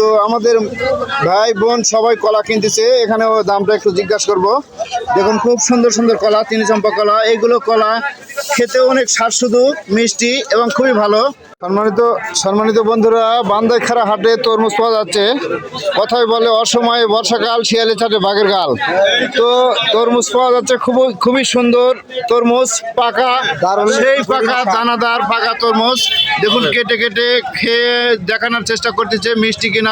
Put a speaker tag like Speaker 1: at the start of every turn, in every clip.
Speaker 1: তো আমাদের ভাই বোন সবাই কলা কিনতেছে এখানে ও দামটা একটু জিজ্ঞাসা করব। দেখুন খুব সুন্দর সুন্দর কলা তিন চম্পা কলা এইগুলো কলা খেতে অনেক স্বাদসুদু মিষ্টি এবং খুবই ভালো। সম্মানিত সম্মানিত বন্ধুরা বান্দাইখারা হাটে তরমুজ পাওয়া যাচ্ছে। কথায় বলে অসময়ে বর্ষাকাল শিয়ালে ছাটে বাঘের গাল। তো তরমুজ পাওয়া যাচ্ছে খুবই খুবই সুন্দর তরমুজ পাকা সেই পাকা দানাদার পাকা তরমুজ। দেখুন কেটে কেটে খেয়ে দেখানোর চেষ্টা করতেছে মিষ্টি কিনা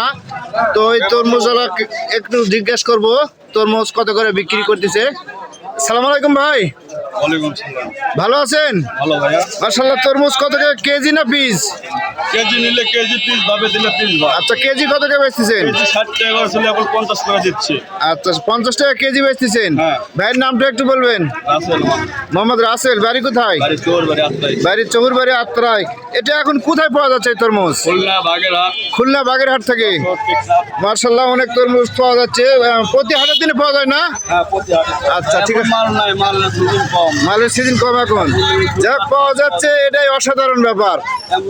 Speaker 1: তো এই তরমুজ একটু জিজ্ঞেস করব তরমুজ কত করে বিক্রি করতেছে? সালাম আলাইকুম ভাই। ভালো আছেন?
Speaker 2: ভালো ভাইয়া।
Speaker 1: মার্শাল্লাহ তরমুজ কত করে কেজি না পিস?
Speaker 2: কেজি নিলে কেজি পিস ভাবে দিলে পিস ভাব
Speaker 1: আচ্ছা কেজি কত করে বেচতেছেন?
Speaker 2: কেজি ষাট টাকা করে ছিল এখন পঞ্চাশ টাকা দিচ্ছি।
Speaker 1: আচ্ছা পঞ্চাশ টাকা কেজি বেচতেছেন?
Speaker 2: হ্যাঁ।
Speaker 1: ভাইয়ের নামটা একটু বলবেন।
Speaker 2: রাসেল
Speaker 1: মোহাম্মদ। রাসেল বাড়ি কোথায়?
Speaker 2: বাড়ি চোর বাড়ি
Speaker 1: আত্রায় এটা এখন কোথায় পাওয়া যাচ্ছে তরমুজ?
Speaker 2: খুলনা বাগেরহাট।
Speaker 1: খুলনা বাগেরহাট থেকে? মার্শাল্লাহ অনেক তরমুজ পাওয়া যাচ্ছে। প্রতি হাটের দিনে পাওয়া যায় না?
Speaker 2: হ্যাঁ প্রতি হাটে
Speaker 1: আচ্ছা, ঠিক আছে।
Speaker 2: মাল নাই মাল না সুযোগ কম।
Speaker 1: মালের সিজন কম এখন। যা পাওয়া যাচ্ছে এটাই অসাধারণ ব্যাপার।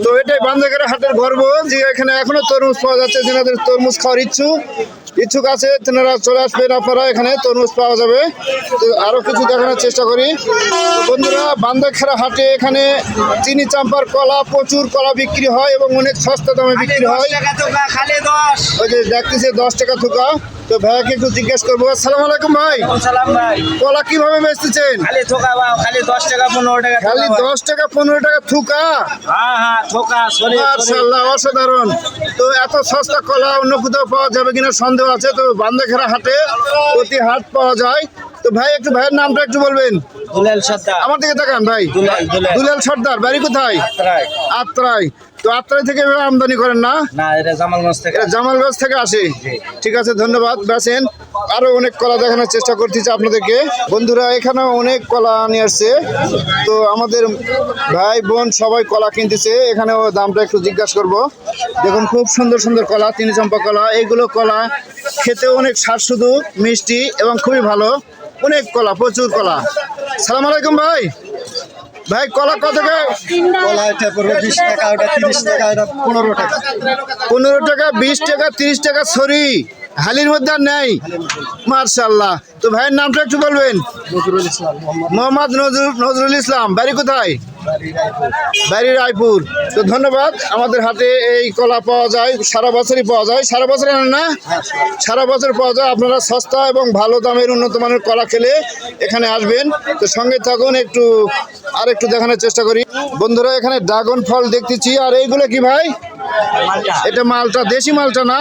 Speaker 1: তো এটাই বান্দাকের হাটের গর্ব যে এখানে এখনও তরমুজ পাওয়া যাচ্ছে যেনাদের তরমুজ খাওয়ার ইচ্ছুক ইচ্ছুক আছে তেনারা চলে আসবেন আপনারা এখানে তরমুজ পাওয়া যাবে। তো আরও কিছু দেখানোর চেষ্টা করি। বন্ধুরা বান্দাখেরা হাটে এখানে চিনি চাম্পার কলা প্রচুর কলা বিক্রি হয় এবং অনেক সস্তা দামে বিক্রি হয়। ওই যে দেখতেছে দশ টাকা থুকা। তো ভাইয়াকে একটু জিজ্ঞেস করব আসসালামু আলাইকুম ভাই।
Speaker 3: সালাম ভাই।
Speaker 1: কলা কীভাবে বেচতেছেন?
Speaker 3: খালি থোকা বা খালি দশ টাকা পনেরো টাকা
Speaker 1: খালি দশ টাকা পনেরো টাকা থুকা?
Speaker 3: হ্যাঁ হ্যাঁ থোকা।
Speaker 1: মার্শাল্লাহ অসাধারণ। তো এত সস্তা কলা অন্য কোথাও পাওয়া যাবে কিনা সন্দেহ আছে? তো বান্দাখেরা হাটে প্রতি হাট পাওয়া যায়। তো ভাই একটু ভাইয়ের নামটা একটু বলবেন।
Speaker 3: দুলাল সর্দার।
Speaker 1: আমার দিকে তাকান ভাই।
Speaker 3: দুলাল
Speaker 1: সর্দার বাড়ি কোথায়?
Speaker 3: আত্রাই।
Speaker 1: তো আত্রাই থেকে আমদানি করেন না?
Speaker 3: না এটা জামালগঞ্জ থেকে।
Speaker 1: জামালগঞ্জ থেকে আসে? ঠিক আছে ধন্যবাদ বেসেন। আরও অনেক কলা দেখানোর চেষ্টা করতেছি আপনাদেরকে। বন্ধুরা এখানে অনেক কলা নিয়ে আসছে। তো আমাদের ভাই বোন সবাই কলা কিনতেছে। এখানে দামটা একটু জিজ্ঞাসা করব। দেখুন খুব সুন্দর সুন্দর কলা তিন চম্পা কলা। এইগুলো কলা খেতে অনেক স্বাদসুদু মিষ্টি এবং খুবই ভালো। অনেক কলা প্রচুর কলা। সালাম আলাইকুম ভাই। ভাই কলা কত
Speaker 4: কলা এটা পড়বে বিশ টাকা ওটা তিরিশ টাকা এটা পনেরো টাকা।
Speaker 1: পনেরো টাকা বিশ টাকা তিরিশ টাকা সরি। হালির মধ্যে আর নেই। মার্শাল্লাহ। তো ভাইয়ের নামটা একটু বলবেন?
Speaker 4: মোহাম্মদ
Speaker 1: নজরুল নজরুল ইসলাম। বাড়ি কোথায়। বাড়ি রায়পুর। তো ধন্যবাদ, আমাদের হাতে এই কলা পাওয়া যায়, সারা বছরই পাওয়া যায়। সারা বছর আনেন না? সারা বছর পাওয়া যায়, আপনারা সস্তা এবং ভালো দামের উন্নত মানের কলা খেলে এখানে আসবেন। তো সঙ্গে থাকুন, একটু আর একটু দেখানোর চেষ্টা করি। বন্ধুরা, এখানে ড্রাগন ফল দেখতেছি, আর এইগুলো কি ভাই? এটা মালটা, দেশি মালটা না?